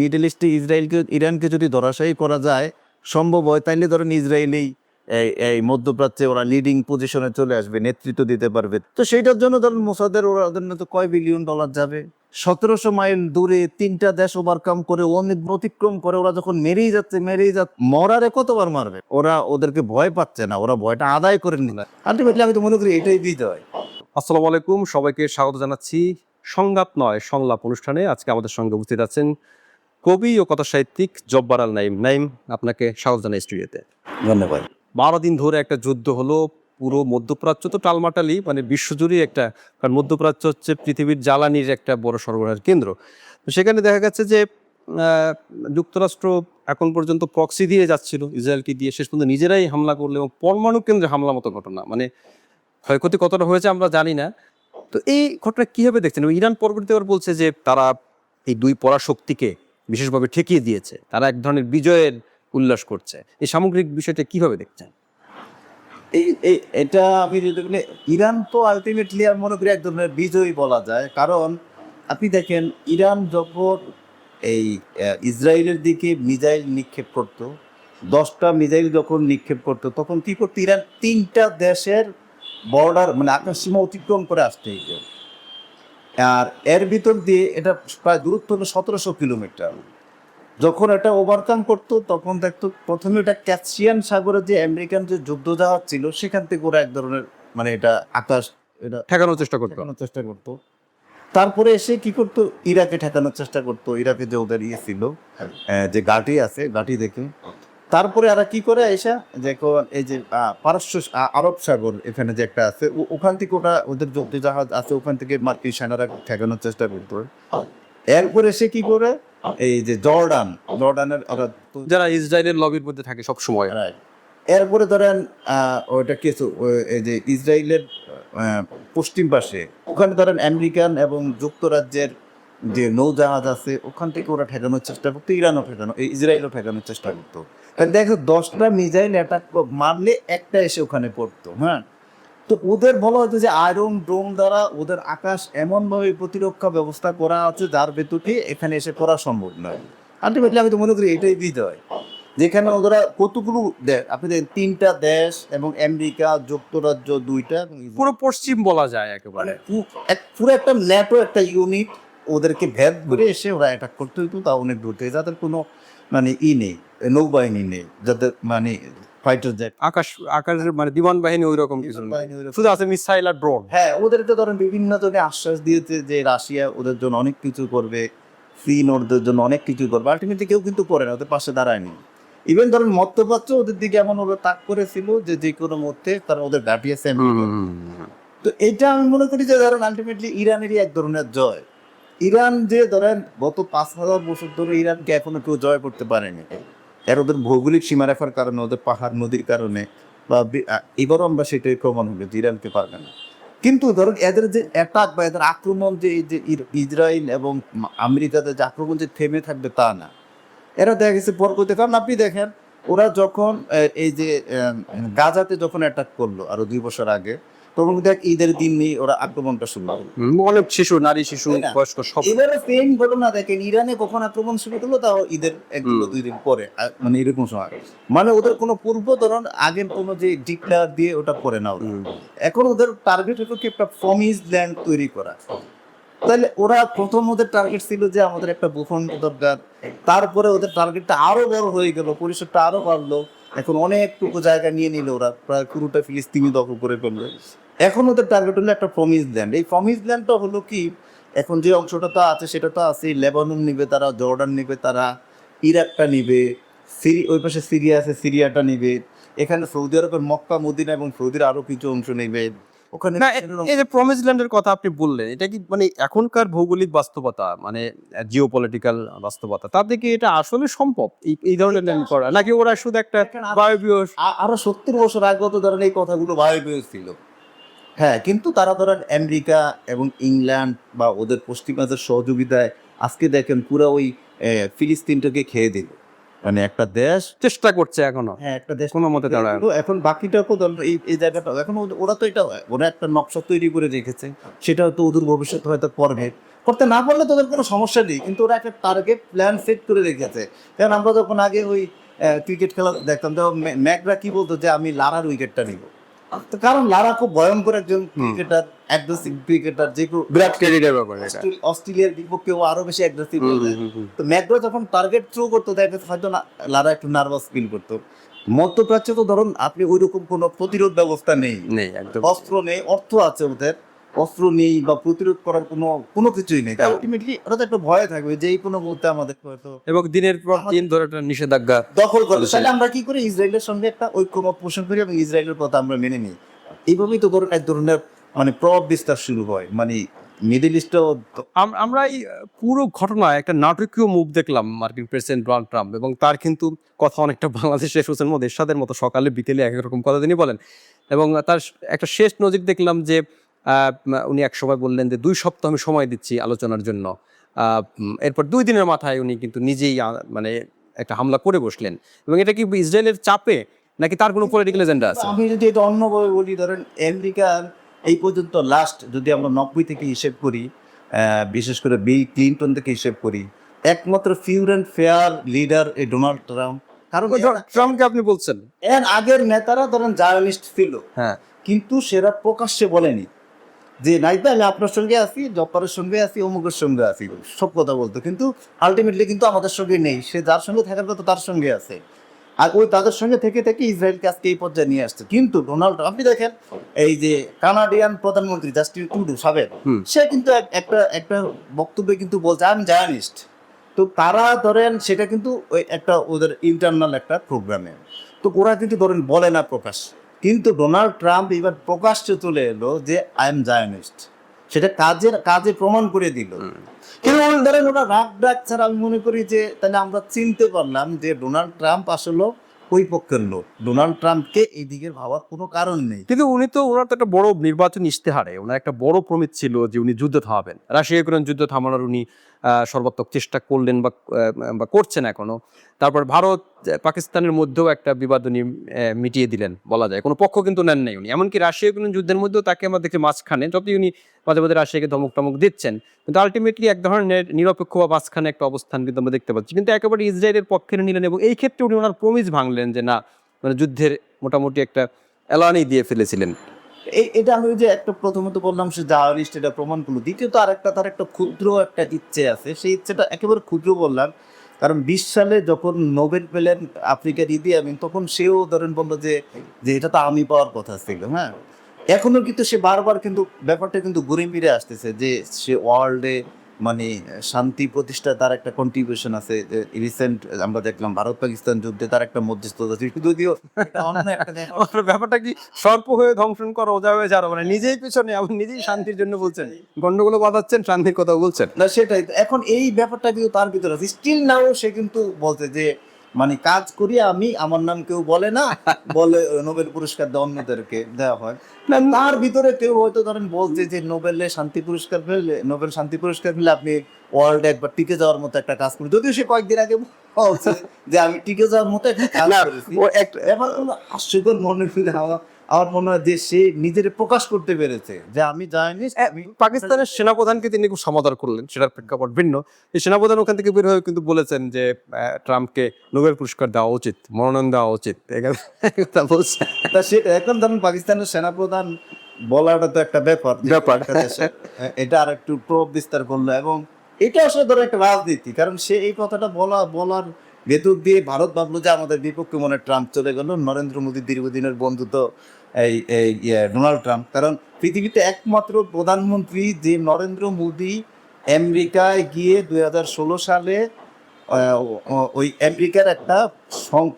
Middle ইস্টে ইসরায়েলকে ইরানকে যদি ধরাশায়ী করা যায়, সম্ভব হয়, তাইলে ধরেন ইসরায়েলি এই এই মধ্যপ্রাচ্যে ওরা লিডিং পজিশনে চলে আসবে, নেতৃত্ব দিতে পারবে। তো সেইটার জন্য ধরেন মোসাদের ওরা তো কয় বিলিয়ন ডলার যাবে? সতেরোশো মাইল দূরে তিনটা দেশ ওভারকাম করে, অনেক অতিক্রম করে, ওরা যখন মেরেই যাচ্ছে মেরেই যাচ্ছে, মরারে কতবার মারবে? ওরা ওদেরকে ভয় পাচ্ছে না, ওরা ভয়টা আদায় করে নিল। আলটিমেটলি আমি তো মনে করি এটাই দিতে হয়। আসসালামু আলাইকুম, সবাইকে স্বাগত জানাচ্ছি সংঘাত নয়, সংলাপ অনুষ্ঠানে। আজকে আমাদের সঙ্গে উপস্থিত আছেন কবি ও কথা সাহিত্যিক জব্বার আল নাইম নাইম আপনাকে স্বাগত জানাই স্টুডিওতে। ধন্যবাদ। বারো দিন ধরে একটা যুদ্ধ হলো পুরো মধ্যপ্রাচ্য তো টালমাটালি মানে বিশ্বজুড়ে একটা কারণ মধ্যপ্রাচ্য হচ্ছে পৃথিবীর জ্বালানির একটা বড় সরবরাহের কেন্দ্র। তো সেখানে দেখা গেছে যে যুক্তরাষ্ট্র এখন পর্যন্ত প্রক্সি দিয়ে যাচ্ছিল ইসরায়েলকে দিয়ে শেষ পর্যন্ত নিজেরাই হামলা করল এবং পরমাণু কেন্দ্রে হামলা মতো ঘটনা মানে ক্ষয়ক্ষতি কতটা হয়েছে আমরা জানি না। তো এই ঘটনা কীভাবে দেখছেন? ইরান পরবর্তীতে আবার বলছে যে তারা এই দুই পরাশক্তিকে বিশেষভাবে ঠেকিয়ে দিয়েছে। তারা এক ধরনের বিজয়ের উল্লাস করছে। এই সামগ্রিক বিষয়টা কীভাবে দেখছেন? এই এটা আমি যদি বলি, ইরান তো আলটিমেটলি আমি মনে করি এক ধরনের বিজয়ী বলা যায়। কারণ আপনি দেখেন, ইরান যখন এই ইসরায়েলের দিকে মিজাইল নিক্ষেপ করতো, দশটা মিজাইল যখন নিক্ষেপ করতো, তখন কি করতো? ইরান তিনটা দেশের বর্ডার মানে আকাশসীমা অতিক্রম করে আসতে হইতো আর এর ভিতর দিয়ে এটা প্রায় দূরত্ব হলো সতেরোশো কিলোমিটার। যখন এটা ওভারকাম করতো তখন দেখতো প্রথমে এটা ক্যাসিয়ান সাগরে যে আমেরিকান যে যুদ্ধ জাহাজ ছিল সেখান থেকে ওরা এক ধরনের মানে এটা আকাশ এটা ঠেকানোর চেষ্টা করতো। ঠেকানোর চেষ্টা করতো। তারপরে এসে কি করতো? ইরাকে ঠেকানোর চেষ্টা করতো। ইরাকে যে ওদের ইয়ে ছিল যে ঘাটি আছে ঘাটি দেখে। তারপরে আর কি করে এসে যে এই যে পারস্য আরব সাগর এখানে যে একটা আছে ওখান থেকে ওটা ওদের যুদ্ধ জাহাজ আছে ওখান থেকে মার্কিন সেনারা ঠেকানোর চেষ্টা করতো। এরপরে এসে কি করে? এই যে জর্ডান জর্ডানের যারা ইসরায়েলের লবির মধ্যে থাকে সব সময় এরপরে ধরেন আহ, ওইটা কিছু এই যে ইসরায়েলের পশ্চিম পাশে ওখানে ধরেন আমেরিকান এবং যুক্তরাজ্যের যে নৌজাহাজ আছে ওখান থেকে ওরা ঠেকানোর চেষ্টা করতো ইরানও ঠেকানো ইসরায়েলও ঠেকানোর চেষ্টা করতো। দেখো দশটা মিসাইল অ্যাটাক মারলে একটা এসে ওখানে পড়তো হ্যাঁ? তো ওদের বলা হতো যে আয়রন ড্রোন দ্বারা ওদের আকাশ এমনভাবে প্রতিরক্ষা ব্যবস্থা করা আছে যার ভেতরে এখানে এসে করা সম্ভব নয়। আলটিমেটলি আমি তো মনে করি এটাই বিজয়। যেখানে ওরা কতগুলো দেশ আপনি দেখেন তিনটা দেশ এবং আমেরিকা যুক্তরাজ্য দুইটা পুরো পশ্চিম বলা যায় একেবারে। পুরো একটা ন্যাটো একটা ইউনিট ওদেরকে ভেদ করে এসে ওরা অ্যাটাক করতে হইতো তা অনেক দূর থেকে। যাদের কোনো মানে ই নেই নৌবাহিনী নেই যাদের মানে ফাইটার জেট আকাশ আকাশের মানে বিমান বাহিনী ওই রকম কিছু শুধু আছে মিসাইল আর ড্রোন হ্যাঁ ওদেরকে ধরেন বিভিন্ন জনে আশ্বাস দিয়েছে যে রাশিয়া ওদের জন্য অনেক কিছু করবে চীন ওদের জন্য অনেক কিছু করবে আলটিমেটলি কেউ কিন্তু করে না ওদের পাশে দাঁড়ায়নি। ইভেন ধরেন মধ্যপ্রাচ্য ওদের দিকে এমন ওরা তাক করেছিল যে যে কোনো মধ্যে তারা ওদের দাঁড়িয়েছে তো এটা আমি মনে করি যে ধরেন আলটিমেটলি ইরানেরই এক ধরনের জয়। ইরান যে ধরেন গত পাঁচ হাজার বছর ধরে ইরানকে এখনও কেউ জয় করতে পারেনি। এর ওদের ভৌগোলিক সীমারেখার কারণে, ওদের পাহাড় নদীর কারণে বা এবারও আমরা সেটাই প্রমাণ হলো যে ইরানকে পারবে না। কিন্তু ধরুন এদের যে অ্যাটাক বা এদের আক্রমণ যে এই যে ইসরায়েল এবং আমেরিকাতে যে আক্রমণ যে থেমে থাকবে তা না। এরা দেখা গেছে পরবর্তী কারণ আপনি দেখেন, ওরা যখন এই যে গাজাতে যখন অ্যাটাক করল আরও দুই বছর আগে তখন দেখ ঈদের দিন নিয়ে ওরা আক্রমণটা শুরু করল অনেক শিশু নারী শিশু বয়স্ক সব। এবারে সেম ঘটনা দেখেন ইরানে কখন আক্রমণ শুরু করল তাও ঈদের এক। দুই দিন পরে মানে এরকম সময়। মানে ওদের কোনো পূর্ব ধরন আগের কোনো যে ডিক্লেয়ার দিয়ে ওটা করে না ওরা। এখন ওদের টার্গেট হলো কি একটা ফমিজ ল্যান্ড তৈরি করা। তাহলে ওরা প্রথম ওদের টার্গেট ছিল যে আমাদের একটা ভূখণ্ড দরকার তারপরে ওদের টার্গেটটা আরও বড় হয়ে গেল পরিসরটা আরও বাড়লো। এখন অনেকটুকু জায়গা নিয়ে নিল ওরা প্রায় পুরোটা ফিলিস্তিনি দখল করে ফেলল। এখন ওদের টার্গেট হলো একটা প্রমিস ল্যান্ড এই প্রমিস ল্যান্ডটা হলো কি এখন যে অংশটা তো আছে সেটা তো আছে লেবানন নিবে তারা জর্ডান নিবে তারা ইরাকটা নিবে সিরি ওই পাশে সিরিয়া আছে সিরিয়াটা নিবে এখানে সৌদি আরবের মক্কা মদিনা এবং সৌদির আরও কিছু অংশ নেবে। ওখানে না এই যে প্রমিস ল্যান্ডের কথা আপনি বললেন এটা কি মানে এখনকার ভৌগোলিক বাস্তবতা মানে জিও পলিটিক্যাল বাস্তবতা তাতে কি এটা আসলে সম্ভব? এই এই ধরনের ল্যান্ড করা? নাকি ওরা শুধু একটা বায়বীয় আরও সত্তর বছর আগে তো ধরেন এই কথাগুলো ভাবে পেয়েছিল হ্যাঁ কিন্তু তারা ধরেন আমেরিকা এবং ইংল্যান্ড বা ওদের পশ্চিমাদের সহযোগিতায় আজকে দেখেন পুরো ওই ফিলিস্তিনটাকে খেয়ে দিল। মানে একটা দেশ চেষ্টা করছে এখনও। হ্যাঁ একটা দেশ কোনো মতে তারা এখন বাকিটা এই এই জায়গাটা এখন ওরা তো এটা ওরা একটা নকশা তৈরি করে রেখেছে। সেটা তো ওদের ভবিষ্যৎ হয়তো করবে। করতে না পারলে তোদের কোনো সমস্যা নেই কিন্তু ওরা একটা টার্গেট প্ল্যান সেট করে রেখেছে। কারণ আমরা যখন আগে ওই ক্রিকেট খেলা দেখতাম তো ম্যাকরা কি বলতো যে আমি লারার উইকেটটা নিব। কারণ লারা খুব ভয়ঙ্কর একজন ক্রিকেটার অ্যাগ্রেসিভ ক্রিকেটার যে বিরাট কোহলির ব্যাপারে অস্ট্রেলিয়ার বিপক্ষে ও আরও বেশি অ্যাগ্রেসিভ তো ম্যাকডো যখন টার্গেট থ্রো করতো দেখা হয়তো লারা একটু নার্ভাস ফিল করতো। মধ্যপ্রাচ্যে তো ধরুন আপনি ওই রকম কোনো প্রতিরোধ ব্যবস্থা নেই। নেই একদম। অস্ত্র নেই অর্থ আছে ওদের। অস্ত্র নেই বা প্রতিরোধ করার কোনো কোনো কিছুই নেই। আলটিমেটলি ওরা তো একটা ভয় থাকবে যে এই কোনো মুহূর্তে আমাদের হয়তো এবং দিনের পর দিন ধরে একটা নিষেধাজ্ঞা দখল করে তাহলে আমরা কি করি? ইসরায়েলের সঙ্গে একটা ঐক্যমত পোষণ করি এবং ইসরায়েলের পথ আমরা মেনে নিই। এইভাবেই তো ধরুন এক ধরনের মানে প্রভাব বিস্তার শুরু হয়। মানে মিডল ইস্টও আমরা এই পুরো ঘটনায় একটা নাটকীয় মুভ দেখলাম মার্কিন প্রেসিডেন্ট ডোনাল্ড ট্রাম্প এবং তার কিন্তু কথা অনেকটা বাংলাদেশের হোসেন মোহাম্মদ এরশাদের মতো সকালে বিকেলে এক রকম কথা তিনি বলেন। এবং তার একটা শেষ নজির দেখলাম যে উনি এক সময় বললেন যে দুই সপ্তাহ আমি সময় দিচ্ছি আলোচনার জন্য। এরপর দুই দিনের মাথায় উনি কিন্তু নিজেই মানে একটা হামলা করে বসলেন। এবং এটা কি ইসরায়েলের চাপে নাকি তার কোনো পলিটিক্যাল এজেন্ডা আছে? আমি যদি এটা অন্যভাবে বলি ধরেন আমেরিকার এই পর্যন্ত লাস্ট যদি আমরা নব্বই থেকে হিসেব করি বিশেষ করে বিল ক্লিন্টন থেকে হিসেব করি একমাত্র ফিউর অ্যান্ড ফেয়ার লিডার এই ডোনাল্ড ট্রাম্প। কারণ ট্রাম্পকে আপনি বলছেন। এর আগের নেতারা ধরেন জার্নালিস্ট ছিল। হ্যাঁ। কিন্তু সেরা প্রকাশ্যে বলেনি। যে নাইতে আমি আপনার সঙ্গে আছি জব্বারের সঙ্গে আছি অমুকের সঙ্গে আছি সব কথা বলতো। কিন্তু আলটিমেটলি কিন্তু আমাদের সঙ্গে নেই। সে যার সঙ্গে থাকার কথা তার সঙ্গে আছে। আর ওই তাদের সঙ্গে থেকে থেকে ইসরায়েলকে আজকে এই পর্যায়ে নিয়ে আসছে। কিন্তু ডোনাল্ড আপনি দেখেন এই যে কানাডিয়ান প্রধানমন্ত্রী জাস্টিন টুডু সাবেক সে কিন্তু একটা একটা বক্তব্যে কিন্তু বলছে আমি জার্নালিস্ট তো তারা ধরেন সেটা কিন্তু ওই একটা ওদের ইন্টারনাল একটা প্রোগ্রামে তো ওরা কিন্তু ধরেন বলে না প্রকাশ। কিন্তু ডোনাল্ড ট্রাম্প এবার প্রকাশ্যে চলে এলো যে আই এম জায়নিস্ট সেটা কাজের কাজে প্রমাণ করে দিল। কিন্তু ধরেন ওরা রাগ ডাক ছাড়া আমি মনে করি যে তাহলে আমরা চিনতে পারলাম যে ডোনাল্ড ট্রাম্প আসলে ওই পক্ষের লোক। ডোনাল্ড ট্রাম্পকে এই দিকের ভাবার কোনো কারণ নেই। কিন্তু উনি তো ওনার তো একটা বড় নির্বাচন ইশতেহারে। ওনার একটা বড় প্রমিত ছিল যে উনি যুদ্ধ থামাবেন। রাশিয়া ইউক্রেন যুদ্ধ থামানোর উনি সর্বাত্মক চেষ্টা করলেন বা বা করছেন এখনও। তারপর ভারত পাকিস্তানের মধ্যেও একটা বিবাদ উনি মিটিয়ে দিলেন বলা যায়। কোনো পক্ষ কিন্তু নেন নাই উনি। এমনকি রাশিয়া ইউক্রেন যুদ্ধের মধ্যেও তাকে আমরা দেখছি মাঝখানে, যতই উনি মাঝে মাঝে রাশিয়াকে ধমক টমক দিচ্ছেন, কিন্তু আলটিমেটলি এক ধরনের নিরপেক্ষ বা মাঝখানে একটা অবস্থান কিন্তু আমরা দেখতে পাচ্ছি। কিন্তু একেবারে ইসরায়েলের পক্ষে নিলেন এবং এই ক্ষেত্রে উনি ওনার প্রমিস ভাঙলেন যে না মানে যুদ্ধের মোটামুটি একটা এলানি দিয়ে ফেলেছিলেন। এটা আমি যে একটা প্রথমত বললাম সে জার্নালিস্ট এটা প্রমাণগুলো দ্বিতীয়ত আর একটা তার একটা ক্ষুদ্র একটা ইচ্ছে আছে। সেই ইচ্ছেটা একেবারে ক্ষুদ্র বললাম। কারণ বিশ সালে যখন নোবেল পেলেন আফ্রিকার ইদি আমিন তখন সেও ধরেন বলল যে যে এটা তো আমি পাওয়ার কথা ছিল হ্যাঁ। এখনও কিন্তু সে বারবার কিন্তু ব্যাপারটা কিন্তু ঘুরে ফিরে আসতেছে যে সে ওয়ার্ল্ডে মানে শান্তি প্রতিষ্ঠা তার একটা কন্ট্রিবিউশন আছে রিসেন্ট আমরা দেখলাম ভারত পাকিস্তান যুদ্ধে তার একটা মধ্যস্থতা ছিল। যদিও ব্যাপারটা কি সর্প হয়ে ধ্বংস করা ওজা হয়ে যারা মানে নিজেই পিছনে আপনি নিজেই শান্তির জন্য বলছেন। গন্ডগোল বাঁধাচ্ছেন শান্তির কথা বলছেন। না সেটাই। এখন এই ব্যাপারটা কিন্তু তার ভিতরে আছে। স্টিল নাও সে কিন্তু বলছে যে মানে কাজ করি আমি আমার নাম কেউ বলে না বলে নোবেল পুরস্কার দেওয়া অন্যদেরকে দেওয়া হয়। না তার ভিতরে কেউ হয়তো ধরেন বলছে যে নোবেলে শান্তি পুরস্কার পেলে নোবেল শান্তি পুরস্কার পেলে আপনি ওয়ার্ল্ড একবার টিকে যাওয়ার মতো একটা কাজ করি যদিও সে কয়েকদিন আগে বলছে যে আমি টিকে যাওয়ার মতো একটা কাজ করেছি। এখন হাস্যকর মনে ফিরে আমার আমার মনে হয় যে সে নিজের প্রকাশ করতে পেরেছে যে আমি জানি পাকিস্তানের সেনাপ্রধানকে তিনি খুব সমাদর করলেন সেটার প্রেক্ষাপট ভিন্ন। এই সেনাপ্রধান ওখান থেকে বের হয়ে কিন্তু বলেছেন যে ট্রাম্পকে নোবেল পুরস্কার দেওয়া উচিত মনোনয়ন দেওয়া উচিত। তা সেটা এখন ধরুন পাকিস্তানের সেনাপ্রধান বলাটা তো একটা ব্যাপার ব্যাপার। এটা আর একটু প্রভাব বিস্তার করল এবং এটা আসলে ধরো একটা রাজনীতি কারণ সে এই কথাটা বলা বলার ভেতর দিয়ে ভারত ভাবলো যে আমাদের বিপক্ষে মনে ট্রাম্প চলে গেল। নরেন্দ্র মোদী দীর্ঘদিনের বন্ধু তো এই এই ইয়ে, ডোনাল্ড ট্রাম্প। কারণ পৃথিবীতে একমাত্র প্রধানমন্ত্রী যে নরেন্দ্র মোদী আমেরিকায় গিয়ে দুই হাজার ষোলো সালে ওই আমেরিকার একটা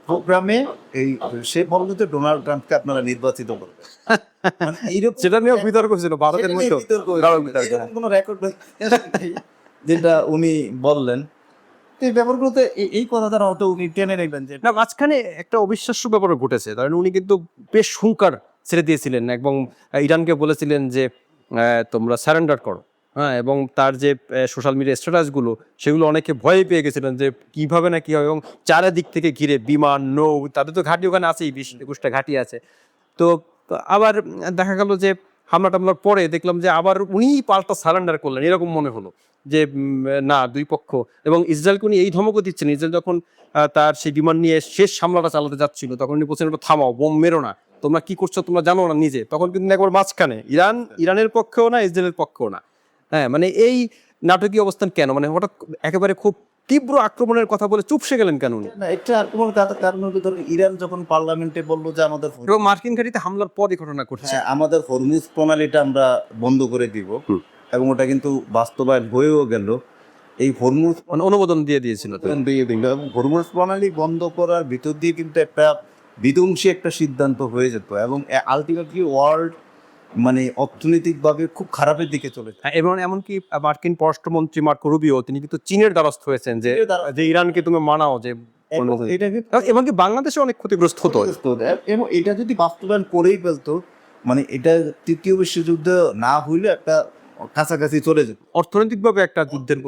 প্রোগ্রামে এই সে বলল যে ডোনাল্ড ট্রাম্পকে আপনারা নির্বাচিত করবেন। মানে এইরকম সেটা নিয়েও বিতর্ক ছিল ভারতের মধ্যে কোনো রেকর্ড যেটা উনি বললেন এই ব্যাপারগুলোতে এই- কথা দ্বারা হয়তো উনি টেনে নেবেন যে না, মাঝখানে একটা অবিশ্বাস্য ব্যাপার ঘটেছে। কারণ উনি কিন্তু বেশ হুঙ্কার ছেড়ে দিয়েছিলেন এবং ইরানকে বলেছিলেন যে তোমরা স্যারেন্ডার করো। হ্যাঁ এবং তার যে সোশ্যাল মিডিয়া স্ট্যাটাসগুলো, সেগুলো অনেকে ভয় পেয়ে গেছিলেন যে, কীভাবে না কি হবে এবং চারিদিক থেকে ঘিরে বিমান, নৌ, তাদের তো ঘাঁটি ওখানে আছেই, বিশ একুশটা ঘাঁটি আছে। তো আবার দেখা গেল যে হামলা টামলার পরে দেখলাম যে আবার উনিই পাল্টা সারেন্ডার করলেন, এরকম মনে হলো যে না, দুই পক্ষ। এবং ইসরায়েলকে উনি এই ধমকও দিচ্ছেন, ইসরায়েল যখন তার সেই বিমান নিয়ে শেষ হামলাটা চালাতে যাচ্ছিল, তখন উনি বলছেন, "এটা থামাও, বোম মেরো না, তোমরা কি করছ, তোমরা জানো না নিজে। তখন কিন্তু একবার মাঝখানে, ইরান, ইরানের পক্ষেও না, ইসরায়েলের পক্ষেও না। হ্যাঁ মানে এই নাটকীয় অবস্থান কেন? মানে হঠাৎ একেবারে খুব তীব্র আক্রমণের কথা বলে চুপসে গেলেন কেন উনি? না এটা আর কারণ- ধরুন ইরান যখন পার্লামেন্টে বলল যে আমাদের এবং মার্কিন ঘাটিতে হামলার পরই ঘটনা ঘটছে। হ্যাঁ, আমাদের হরমুজ প্রণালীটা আমরা বন্ধ করে দিব। এবং ওটা কিন্তু বাস্তবায়ন হয়েও গেল। এই হরমুজ মানে অনুমোদন দিয়ে দিয়েছিল দিয়ে দিল। এবং হরমুজ প্রণালী বন্ধ করার ভিতর দিয়ে কিন্তু একটা বিধ্বংসী একটা সিদ্ধান্ত হয়ে যেত। এবং আলটিমেটলি ওয়ার্ল্ড মানে অর্থনৈতিকভাবে খুব খারাপের দিকে চলে যায়। হ্যাঁ, এবং এমনকি মার্কিন পররাষ্ট্রমন্ত্রী মার্কো রুবিও তিনি কিন্তু চীনের দ্বারস্থ হয়েছেন যে যে ইরানকে তুমি মানাও যে এমনকি বাংলাদেশে অনেক ক্ষতিগ্রস্ত হতো এবং এটা যদি বাস্তবায়ন করেই ফেলতো মানে এটা তৃতীয় বিশ্বযুদ্ধ না হইলে একটা কাছাকাছি চলে যেত। অর্থনৈতিকভাবে একটা যুদ্ধের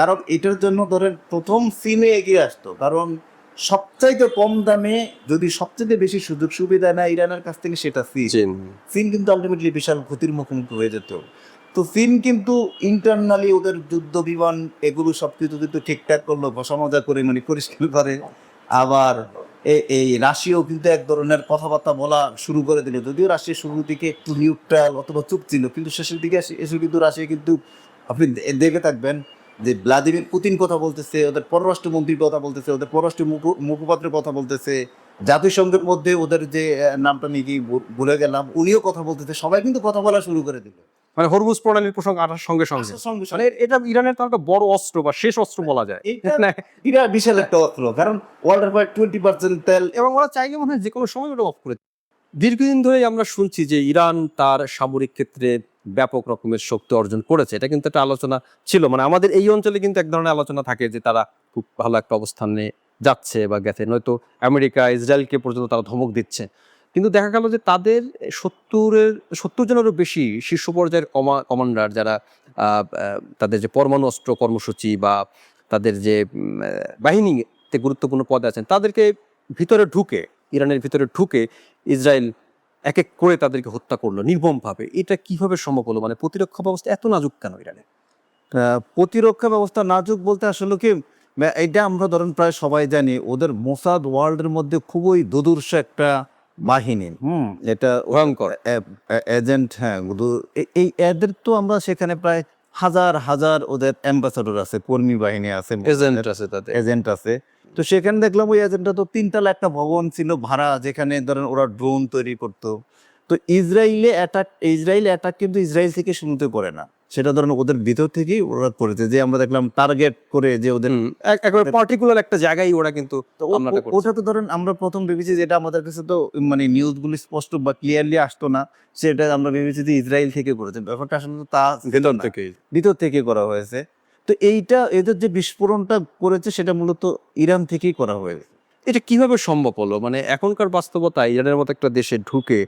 কারণ এটার জন্য ধরেন প্রথম সিনে এগিয়ে আসতো। কারণ সবচাইতে কম দামে যদি সবচেয়ে বেশি সুযোগ সুবিধা নেয় ইরানের কাছ থেকে সেটা চীন। চীন। কিন্তু আলটিমেটলি বিশাল ক্ষতির মুখোমুখি হয়ে যেত। তো চীন কিন্তু ইন্টারনালি ওদের যুদ্ধ বিমান এগুলো সব কিছু কিন্তু ঠিকঠাক করল বসামজা করে মানে পরিষ্কার করে। আবার এই রাশিয়াও কিন্তু এক ধরনের কথাবার্তা বলা শুরু করে দিল। যদিও রাশিয়া শুরুর দিকে একটু নিউট্রাল অথবা চুপ ছিল কিন্তু শেষের দিকে এসে এসে কিন্তু রাশিয়া কিন্তু আপনি দেখে থাকবেন যে ভ্লাদিমির পুতিন কথা বলতেছে ওদের পররাষ্ট্রমন্ত্রীর কথা বলতেছে ওদের পররাষ্ট্র মুখপাত্রের কথা বলতেছে জাতিসংঘের মধ্যে ওদের যে নামটা নিয়ে কি ভুলে গেলাম উনিও কথা বলতেছে সবাই কিন্তু কথা বলা শুরু করে দিল। মানে হরমুজ প্রণালীর প্রসঙ্গ আসার সঙ্গে সঙ্গে। মানে এটা ইরানের তো একটা বড় অস্ত্র বা শেষ অস্ত্র বলা যায়। এইটা- না, বিরাট বিশাল একটা অস্ত্র কারণ ওয়ার্ল্ডের প্রায় টোয়েন্টি পার্সেন্ট তেল এবং ওরা চাইলে মনে হয় যে কোনো সময় ওটা অফ করে। দীর্ঘদিন ধরেই আমরা শুনছি যে ইরান তার সামরিক ক্ষেত্রে ব্যাপক রকমের শক্তি অর্জন করেছে। এটা কিন্তু একটা আলোচনা ছিল। মানে আমাদের এই অঞ্চলে কিন্তু এক ধরনের আলোচনা থাকে যে তারা খুব ভালো একটা অবস্থানে যাচ্ছে বা গেছে। নয়তো আমেরিকা, ইসরায়েলকে পর্যন্ত তারা ধমক দিচ্ছে। কিন্তু দেখা গেল যে তাদের সত্তরের, সত্তর জনেরও বেশি শীর্ষ পর্যায়ের কমা, কমান্ডার যারা তাদের যে পরমাণু অস্ত্র কর্মসূচি বা তাদের যে বাহিনীতে গুরুত্বপূর্ণ পদে আছেন, তাদেরকে ভিতরে ঢুকে, ইরানের ভিতরে ঢুকে ইসরায়েল এক এক করে তাদেরকে হত্যা করল নির্মমভাবে। এটা কীভাবে সম্ভব হলো? মানে প্রতিরক্ষা ব্যবস্থা এত নাজুক কেন ইরানে প্রতিরক্ষা ব্যবস্থা নাজুক বলতে আসলে কি এটা আমরা ধরেন প্রায় সবাই জানি ওদের মোসাদ ওয়ার্ল্ডের মধ্যে খুবই দুদূর্ষ একটা বাহিনী। হুম। এটা ভয়ঙ্কর। এজেন্ট হ্যাঁ এই এদের তো আমরা সেখানে প্রায় হাজার হাজার ওদের অ্যাম্বাসাডর আছে কর্মী বাহিনী আছে এজেন্ট আছে তাদের। এজেন্ট আছে। তো সেখানে দেখলাম ওই এজেন্টটা তো তিনতলা একটা ভবন ছিল ভাড়া যেখানে ধরেন ওরা ড্রোন তৈরি করতো। তো ইসরায়েলে অ্যাটাক ইসরায়েল অ্যাটাক কিন্তু ইসরায়েল থেকে শুনতে করে না। সেটা ধরেন ওদের ভিতর থেকেই ওরা করেছে যে আমরা দেখলাম টার্গেট করে যে ওদের একেবারে পার্টিকুলার একটা জায়গায় ওরা কিন্তু। ওটা তো ধরেন আমরা প্রথম ভেবেছি যেটা আমাদের কাছে তো মানে নিউজগুলি স্পষ্ট বা ক্লিয়ারলি আসতো না সেটা আমরা ভেবেছি যে ইসরায়েল থেকে করেছে। ব্যাপারটা আসলে তা ভেতর থেকে ভিতর থেকে করা হয়েছে। তো এইটা এদের যে বিস্ফোরণটা করেছে সেটা মূলত ইরান থেকেই করা হয়েছে। এটা কীভাবে সম্ভব হলো? মানে এখনকার বাস্তবতায় ইরানের মতো একটা দেশে ঢুকে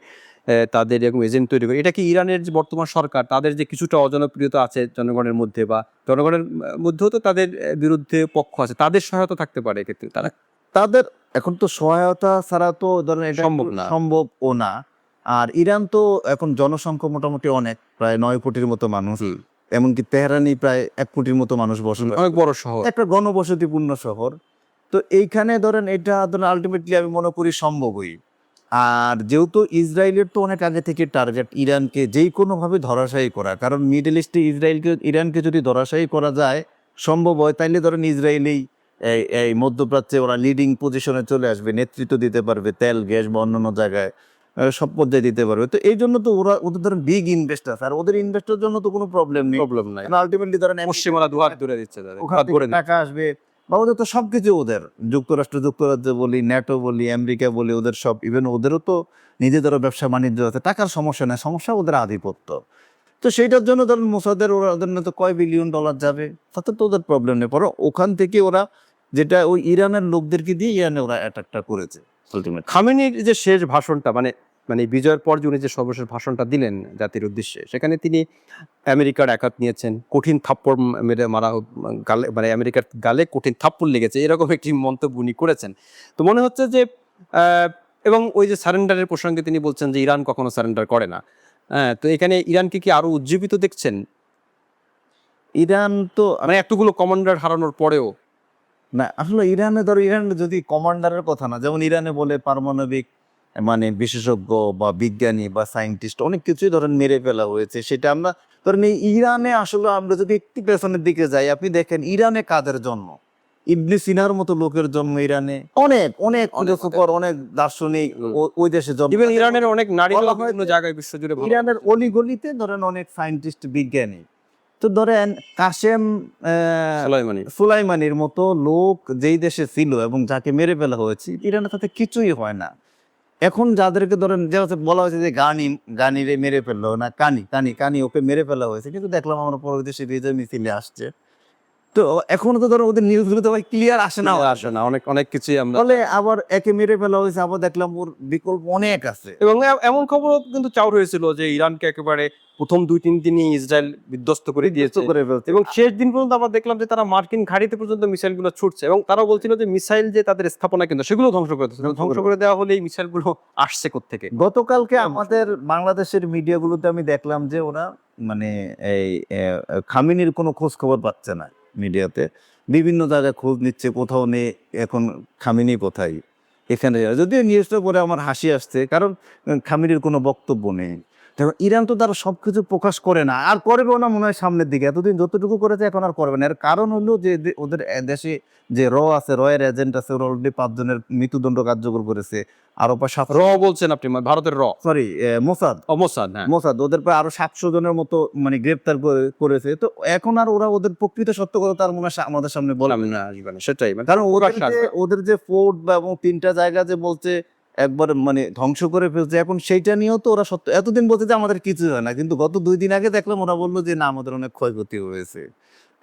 তাদের এরকম এজেন্ট তৈরি করে এটা কি ইরানের যে বর্তমান সরকার তাদের যে কিছুটা অজনপ্রিয়তা আছে জনগণের মধ্যে বা জনগণের মধ্যেও তো তাদের বিরুদ্ধে পক্ষ আছে তাদের সহায়তা থাকতে পারে এক্ষেত্রে তারা? তাদের এখন তো সহায়তা ছাড়া তো ধরেন এটা সম্ভব না। সম্ভব ও না। আর ইরান তো এখন জনসংখ্যা মোটামুটি অনেক প্রায় নয় কোটির মতো মানুষ। এমনকি তেহরানি প্রায় এক কোটির মতো মানুষ বসবাস অনেক বড় শহর। একটা গণবসতিপূর্ণ শহর। তো এইখানে ধরেন এটা ধরেন আলটিমেটলি আমি মনে করি সম্ভবই। আর যেহেতু ইসরায়েলের তো অনেক আগে থেকে টার্গেট ইরানকে যেই কোনোভাবে ধরাশায়ী করা কারণ মিডল ইস্টে ইসরায়েলকে ইরানকে যদি ধরাশায়ী করা যায় সম্ভব হয় তাইলে ধরেন ইসরায়েলেই এই এই মধ্যপ্রাচ্যে ওরা লিডিং পজিশনে চলে আসবে নেতৃত্ব দিতে পারবে তেল গ্যাস বা অন্যান্য জায়গায়। সব পর্যায়ে দিতে পারবে। তো এই জন্য তো ওরা ওদের ধরেন বিগ ইনভেস্টার আর ওদের ইনভেস্টার জন্য তো কোনো প্রবলেম নেই। প্রবলেম নাই। আলটিমেটলি ধরেন পশ্চিমারা দুহাত ধরে দিচ্ছে ধরে টাকা আসবে। বা ওদের তো সবকিছু ওদের। যুক্তরাষ্ট্র যুক্তরাজ্য বলি ন্যাটো বলি আমেরিকা বলি ওদের সব। ইভেন ওদেরও তো নিজেদেরও ব্যবসা বাণিজ্য আছে টাকার সমস্যা নেই সমস্যা ওদের আধিপত্য। তো সেইটার জন্য ধরুন মোসাদের ওরা ওদের না তো কয় বিলিয়ন ডলার যাবে? তাতে তো ওদের প্রবলেম নেই। পরে ওখান থেকে ওরা যেটা ওই ইরানের লোকদেরকে দিয়ে ইরানে ওরা অ্যাটাকটা করেছে। আলটিমেট খামেনির যে শেষ ভাষণটা মানে মানে বিজয়ের পর উনি যে সর্বশেষ ভাষণটা দিলেন জাতির উদ্দেশ্যে সেখানে তিনি আমেরিকার একাত নিয়েছেন কঠিন থাপ্পড় মেরে মারা গালে মানে আমেরিকার গালে কঠিন থাপ্পড় লেগেছে এরকম একটি মন্তব্য উনি করেছেন। তো মনে হচ্ছে যে এবং ওই যে সারেন্ডারের প্রসঙ্গে তিনি বলছেন যে ইরান কখনো সারেন্ডার করে না। হ্যাঁ তো এখানে ইরানকে কি আরও উজ্জীবিত দেখছেন? ইরান তো মানে এতগুলো কমান্ডার হারানোর পরেও না আসলে ইরানে ধরো ইরানে যদি কমান্ডারের কথা না যেমন ইরানে বলে পারমাণবিক মানে বিশেষজ্ঞ বা বিজ্ঞানী বা সায়েন্টিস্ট অনেক কিছুই ধরেন মেরে ফেলা হয়েছে। সেটা আমরা ধরেন এই ইরানে আসলে আমরা যদি একটু পেছনের দিকে যাই আপনি দেখেন ইরানে কাদের জন্ম? ইবলি সিনার মতো লোকের জন্ম ইরানে। অনেক অনেক ফিলোসফার অনেক। দার্শনিক ওই দেশে জন্ম। ইরানের অনেক নারী জায়গায় বিশ্বজুড়ে ভালো। ইরানের অলিগলিতে ধরেন অনেক সায়েন্টিস্ট বিজ্ঞানী। তো ধরেন কাশেম সুলাইমানির মতো লোক যেই দেশে ছিল এবং যাকে মেরে ফেলা হয়েছে ইরানের তাতে কিছুই হয় না। এখন যাদেরকে ধরেন যে হচ্ছে বলা হয়েছে যে গানি গানিরে মেরে ফেলল না কানি কানি কানি ওকে মেরে ফেলা হয়েছে কিন্তু দেখলাম আমরা পরবর্তী বিজয় মিছিলে আসছে। তো এখনও তো ধরো ওদের নিউজগুলো তো ভাই ক্লিয়ার আসে না আসে না। অনেক অনেক কিছুই আমরা ফলে আবার একে মেরে ফেলা হয়েছে আবার দেখলাম ওর বিকল্প অনেক আছে। এবং এমন খবরও কিন্তু চাউর হয়েছিল যে ইরানকে একেবারে প্রথম দুই তিন দিনই ইসরায়েল বিধ্বস্ত করে দিয়েছে। করে ফেলছে। এবং শেষ দিন পর্যন্ত আমরা দেখলাম যে তারা মার্কিন ঘাড়িতে পর্যন্ত মিসাইলগুলো ছুটছে এবং তারা বলছিল যে মিসাইল যে তাদের স্থাপনা কেন্দ্র সেগুলো ধ্বংস করে দিচ্ছে ধ্বংস করে দেওয়া হলে এই মিসাইলগুলো আসছে থেকে গতকালকে আমাদের বাংলাদেশের মিডিয়াগুলোতে আমি দেখলাম যে ওরা মানে এই খামিনির কোনো খোঁজ খবর পাচ্ছে না। মিডিয়াতে বিভিন্ন জায়গায় খোঁজ নিচ্ছে, কোথাও নেই, এখন খামিনি কোথায়? এখানে যদিও নিউজটা পরে আমার হাসি আসছে, কারণ খামিনির কোনো বক্তব্য নেই। দেখো, ইরান তো তারা সবকিছু প্রকাশ করে না আর করবেও না মনে হয় সামনের দিকে। এতদিন যতটুকু করেছে এখন আর করবে না। এর কারণ হলো যে ওদের দেশে যে র আছে রয়ের এজেন্ট আছে ওরা অলরেডি পাঁচজনের মৃত্যুদণ্ড কার্যকর করেছে। আরও প্রায় সাত র বলছেন আপনি মানে ভারতের র? Sorry Mossad. অমসাদ হ্যাঁ। মোসাদ ওদের প্রায় আরও সাতশো জনের মতো মানে গ্রেপ্তার করে- করেছে। তো এখন আর ওরা ওদের প্রকৃত সত্য কথা তার মনে আমাদের সামনে বলবে না সেটাই। মানে কারণ যে ওদের যে ফোর্ট বা এবং তিনটা জায়গা যে বলছে একবার মানে ধ্বংস করে ফেলছে। এখন সেইটা নিয়েও তো ওরা সত্য এতদিন বলছে যে আমাদের কিছু হয় না কিন্তু গত দুই দিন আগে দেখলাম ওরা বলল যে না আমাদের অনেক ক্ষয়ক্ষতি হয়েছে।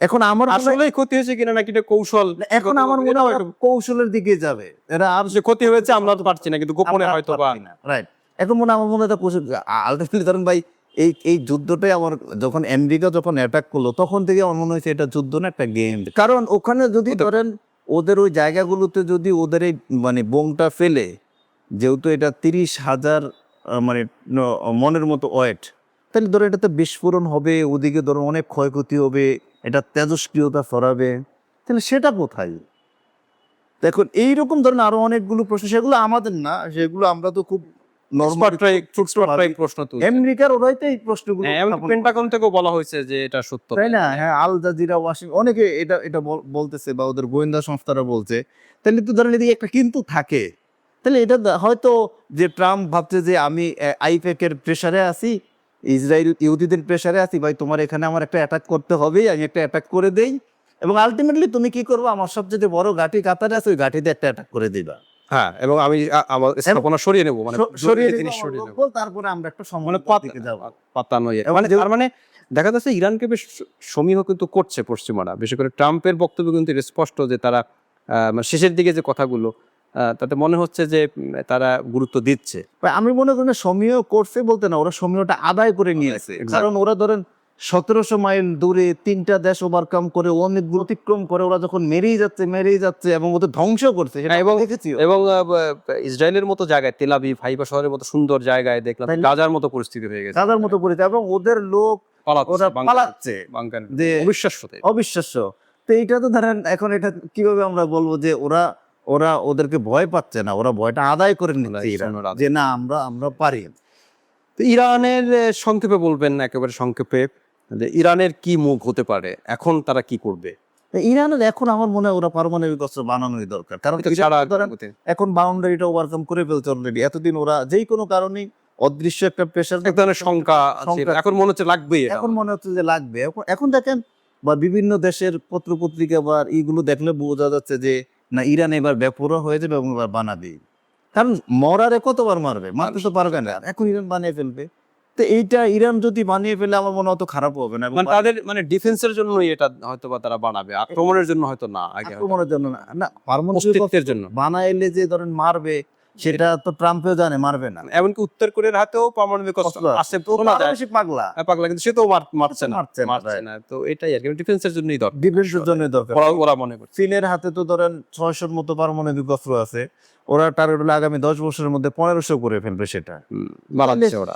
এখন আমার আসলে ক্ষতি হয়েছে কিনা নাকি এটা কৌশল? এখন আমার মনে হয় কৌশলের দিকে যাবে। এরা আর যে ক্ষতি হয়েছে আমরা তো পারছি না কিন্তু গোপনে হয়তো বা রাইট এখন মনে আমার মনে হয় আলটিমেটলি ধরেন ভাই এই এই যুদ্ধটাই আমার যখন আমেরিকা যখন অ্যাটাক করল তখন থেকে আমার মনে হয়েছে এটা যুদ্ধ না একটা গেম কারণ ওখানে যদি ধরেন ওদের ওই জায়গাগুলোতে যদি ওদের এই মানে বোমটা ফেলে যেহেতু এটা তিরিশ হাজার আহ, মানে মনের মতো ওয়েট তাহলে ধরো এটাতে বিস্ফোরণ হবে ওদিকে ধরো অনেক ক্ষয়ক্ষতি হবে এটা তেজস্ক্রিয়তা ছড়াবে তাহলে সেটা কোথায়? দেখুন এইরকম ধরনের আরও অনেকগুলো প্রশ্ন সেগুলো আমাদের না সেগুলো আমরা তো খুব নর্মাল নর্মাল প্রশ্ন আমেরিকার ওরাই তো এই প্রশ্নগুলো হ্যাঁ, পেন্টাগন থেকেও বলা হয়েছে যে এটা সত্য। তাই না? হ্যাঁ আল জাজিরা অনেকে এটা এটা বলতেছে বা ওদের গোয়েন্দা সংস্থারা বলছে। তাহলে তো ধরেন এদিকে একটা কিন্তু থাকে। তাহলে এটা হয়তো যে ট্রাম্প ভাবছে যে আমি আইপেক এর প্রেসারে আছি ইসরায়েল ইহুদিদের প্রেসারে আছি ভাই তোমার এখানে আমার একটা অ্যাটাক করতে হবে আমি একটা অ্যাটাক করে দেই। এবং আলটিমেটলি তুমি কি করবে? আমার সবচেয়ে বড় ঘাটি কাতারে আছে ওই ঘাটিতে একটা অ্যাটাক করে দিবা। হ্যাঁ এবং আমি আমার স্থাপনা সরিয়ে নেব মানে সরিয়ে জিনিস সরিয়ে নেব। তারপরে আমরা একটা মানে সম্মান পাত- দিকে যাব পাতানো ইয়ে মানে তার মানে দেখা যাচ্ছে ইরানকে বেশ সমীহ কিন্তু করছে পশ্চিমারা বিশেষ করে ট্রাম্পের বক্তব্য কিন্তু স্পষ্ট যে তারা আহ, মানে শেষের দিকে যে কথাগুলো তাতে মনে হচ্ছে যে তারা গুরুত্ব দিচ্ছে। আমি মনে করি না সমীহ করছে বলতে না ওরা সমীহটা আদায় করে নিয়েছে। কারণ ওরা ধরেন সতেরোশো মাইল দূরে তিনটা দেশ ওভারকাম করে অনেক অতিক্রম করে ওরা যখন মেরেই যাচ্ছে মেরেই যাচ্ছে এবং ওদের ধ্বংস করছে হ্যাঁ, এবং- দেখেছি। এবং ইসরায়েলের মতো জায়গায় তেলাবি ফাইবা শহরের মতো সুন্দর জায়গায় দেখলাম গাজার মতো পরিস্থিতি হয়ে গেছে। তাদের মতো পরিচয় এবং ওদের লোক ওরা পালাচ্ছে। অবিশ্বাস্য অবিশ্বাস্য। তো এইটা তো ধরেন এখন এটা কীভাবে আমরা বলব যে ওরা ওরা ওদেরকে ভয় পাচ্ছে না ওরা ভয়টা আদায় করে নিচ্ছে। যে না আমরা আমরা পারি। ইরানের সংক্ষেপে বলবেন না একেবারে সংক্ষেপে যে ইরানের কি মুখ হতে পারে? এখন তারা কি করবে? ইরানের এখন আমার মনে হয় ওরা পারমাণবিক অস্ত্র বানানোই দরকার। কারণ এখন বাউন্ডারিটা ওভারকাম করে ফেলছে অলরেডি এতদিন ওরা যেই কোনো কারণেই অদৃশ্য একটা প্রেশার এক ধরনের শঙ্কা এখন মনে হচ্ছে লাগবেই এটা। এখন মনে হচ্ছে যে লাগবে। এখন দেখেন বা বিভিন্ন দেশের পত্র পত্রিকা বা এইগুলো দেখলে বোঝা যাচ্ছে যে না ইরান এবার বেপরোয়া হয়ে যাবে এবং এবার বানাবে কারণ মরারে কতবার মারবে? মারতে তো পারবে না। এখন ইরান বানিয়ে ফেলবে। তো এইটা ইরান যদি বানিয়ে ফেলে আমার মনে হয় অত খারাপ হবে না। মানে তাদের মানে ডিফেন্সের জন্য এটা হয়তো বা তারা বানাবে। আক্রমণের জন্য হয়তো না আগে আক্রমণের জন্য না। না পারমাণবিক জন্য। বানাইলে যে ধরেন মারবে সেটা তো ট্রাম্পেও জানে মারবে না। এমনকি উত্তর কোরিয়ার হাতেও পারমাণবিক অস্ত্র আছে। বেশি পাগলা। হ্যাঁ, পাগলা কিন্তু সে তো মারছে না। মারছে না, তো এটাই আর কি। ডিফেন্সের জন্যই দরকার। ডিফেন্সের জন্য দরকার। ওরা মনে করছে। চীনের হাতে তো ধরেন ছয়শোর মতো পারমাণবিক অস্ত্র আছে। ওরা টার্গেট হলে আগামী দশ বছরের মধ্যে পনেরোশো করে ফেলবে সেটা।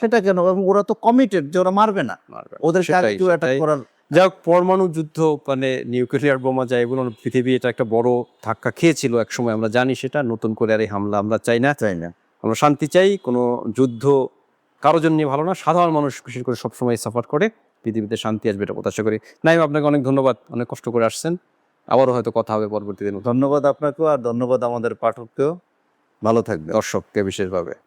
সেটা কেন? এবং ওরা তো কমিটেড যে ওরা মারবে না। ওদের অ্যাটাক করার যাই হোক পরমাণু যুদ্ধ মানে নিউক্লিয়ার বোমা যায় এগুলো পৃথিবী এটা একটা বড় ধাক্কা খেয়েছিল এক সময় আমরা জানি সেটা নতুন করে আর এই হামলা আমরা চাই না। চাই না। আমরা শান্তি চাই কোনো যুদ্ধ কারোর জন্য ভালো না সাধারণ মানুষ বিশেষ করে সবসময় সাপোর্ট করে পৃথিবীতে শান্তি আসবে এটা প্রত্যাশা করি। নাইম আপনাকে অনেক ধন্যবাদ অনেক কষ্ট করে আসছেন। আবারও হয়তো কথা হবে পরবর্তী দিন। ধন্যবাদ আপনাকেও আর ধন্যবাদ আমাদের পাঠককেও। ভালো থাকবে দর্শককে বিশেষভাবে।